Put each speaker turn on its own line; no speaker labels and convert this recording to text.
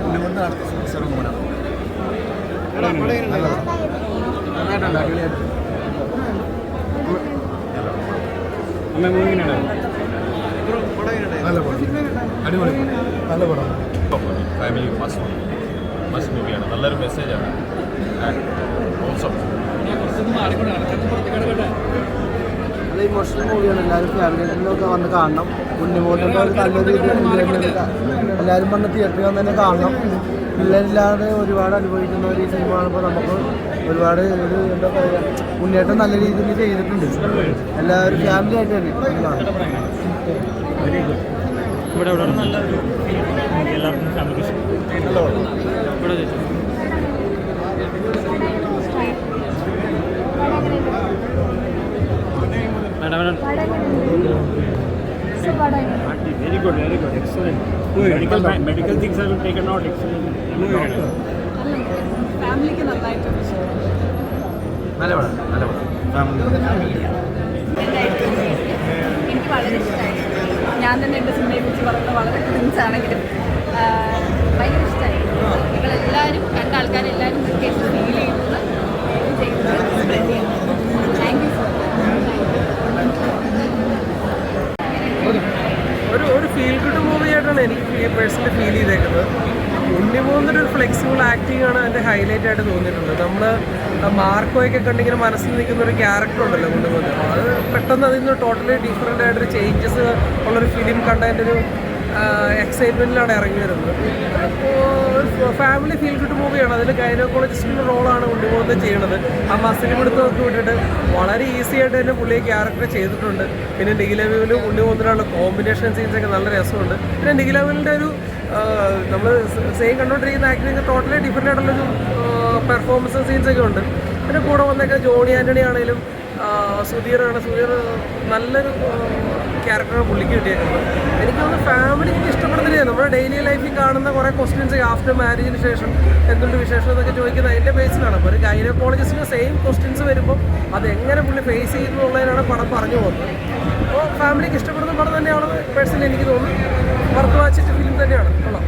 ഇന്നുകൊണ്ട് അടുത്ത സെമിസ്റ്ററും കൂടെ
നല്ല പടം അടിപൊളി. നല്ല പടം
ഫാമിലി മസ്റ്റ് മസ്റ്റ് മൂവിയാണ് നല്ലൊരു മെസ്സേജാണ് ഓൾസോ
നല്ല ഇമോഷണൽ മൂവിയാണ് എല്ലാവരും ഫാമിലിയിലൊക്കെ വന്ന് കാണണം. ഉണ്ണിമോട്ടന്റെ ഒരു enjoyment ഒക്കെ. എല്ലാവരും വന്ന് തിയേറ്ററിൽ വന്ന് തന്നെ കാണണം. പിള്ളേരില്ലാതെ ഒരുപാട് അനുഭവിക്കുന്ന ഒരു സിനിമ കാണുമ്പോൾ നമുക്ക് ഒരുപാട് ഒരു എന്താ പറയുക മുന്നേറ്റം നല്ല രീതിയിൽ ചെയ്തിട്ടുണ്ട്. എല്ലാവരും ഫാമിലി ആയിട്ട് തന്നെ
ഇവിടെ എല്ലാവർക്കും very good very good excellent medical medical things are taken
ഫാമിലിക്ക് നന്നായിട്ട്
നല്ല പടം നല്ല പടം. ഫാമിലി.
എനിക്ക് വളരെ ഇഷ്ടമായി ഞാൻ തന്നെ എന്റെ സിനിമയെ കുറിച്ച് പറയുന്നത് വളരെ ക്രിൻസ് ആണെങ്കിലും ആ, ഭയങ്കര ഇഷ്ടമായി നിങ്ങളെല്ലാവരും കണ്ട ആൾക്കാരെല്ലാവരും കേസ് ഫീൽ ചെയ്യുന്നത് ചെയ്യുന്നത് സ്പ്രെഡ് ചെയ്യണം താങ്ക് യു സോ
ഒരു ഒരു ഫീൽ ഗുഡ് ആയിട്ടാണ് എനിക്ക് പേഴ്സണലി ഫീൽ ചെയ്തേക്കുന്നത്. ഉണ്ണിമൂന്നിന്റെ ഒരു ഫ്ലെക്സിബിൾ ആക്ടിംഗ് ആണ് അതിന്റെ ഹൈലൈറ്റ് ആയിട്ട് തോന്നിയിട്ടുള്ളത് നമ്മൾ മാർക്കോയൊക്കെ കണ്ടിങ്ങനെ മനസ്സിൽ നിൽക്കുന്ന ഒരു ക്യാരക്ടർ ഉണ്ടല്ലോ ഉണ്ണിമൂന്ന് അത് പെട്ടെന്ന് അതിൽ നിന്ന് ടോട്ടലി ഡിഫറെന്റ് ആയിട്ടൊരു ചേഞ്ചസ് ഉള്ളൊരു ഫിലിം കണ്ടതിന്റെ ഒരു എക്സൈറ്റ്മെന്റിലാണ് ഇറങ്ങി വരുന്നത്. അപ്പോൾ ഫാമിലി ഫീൽ ഗുഡ് മൂവിയാണ് അതിൽ ഗൈനോക്കോളജിസ്റ്റിന്റെ റോളാണ് കൊണ്ടുപോകുന്നത് ചെയ്യണത്. ആ മസിലും എടുത്തൊക്കെ വിട്ടിട്ട് വളരെ ഈസി ആയിട്ട് തന്നെ പുള്ളിയെ ക്യാരക്ടർ ചെയ്തിട്ടുണ്ട്. പിന്നെ നിഖിലവിലും ഉണ്ണിമൂന്നിലുള്ള കോമ്പിനേഷൻ സീൻസൊക്കെ നല്ല രസമുണ്ട്. പിന്നെ നിഖിലവിലിന്റെ ഒരു നമ്മൾ സെയിം കണ്ടുകൊണ്ടിരിക്കുന്ന ആക്ടിങ് ടോട്ടലി ഡിഫറെന്റ് ആയിട്ടുള്ളൊരു പെർഫോമൻസ് സീൻസൊക്കെ ഉണ്ട്. പിന്നെ കൂടെ വന്നൊക്കെ ജോണി ആന്റണി ആണെങ്കിലും സുധീറാണ്. സുധീർ നല്ലൊരു ക്യാരക്ടറാണ് പുള്ളിക്ക് കിട്ടിയേക്കുന്നത്. എനിക്ക് തോന്നുന്നു ഫാമിലിക്ക് ഇഷ്ടപ്പെടുന്നില്ല നമ്മുടെ ഡെയിലി ലൈഫിൽ കാണുന്ന കുറേ ക്വസ്റ്റ്യൻസ് ആഫ്റ്റർ മാരേജിന് ശേഷം എന്തുണ്ട് വിശേഷം എന്നൊക്കെ ചോദിക്കുന്നത് അതിന്റെ ബേസിലാണ് അപ്പോൾ ഒരു ഗൈനക്കോളജിസ്റ്റിന് സെയിം ക്വസ്റ്റ്യൻസ് വരുമ്പോൾ അത് എങ്ങനെ പുള്ളി ഫേസ് ചെയ്യുന്നു എന്നുള്ളതിനാണ് പടം പറഞ്ഞു പോകുന്നത്. അപ്പോൾ ഫാമിലിക്ക് ഇഷ്ടപ്പെടുന്ന പടം തന്നെയാണെന്ന് പേഴ്സണലി എനിക്ക് തോന്നുന്നു. വർക്ക് വാച്ചിട്ട് ഫിലിം തന്നെയാണ്. കൊള്ളാം.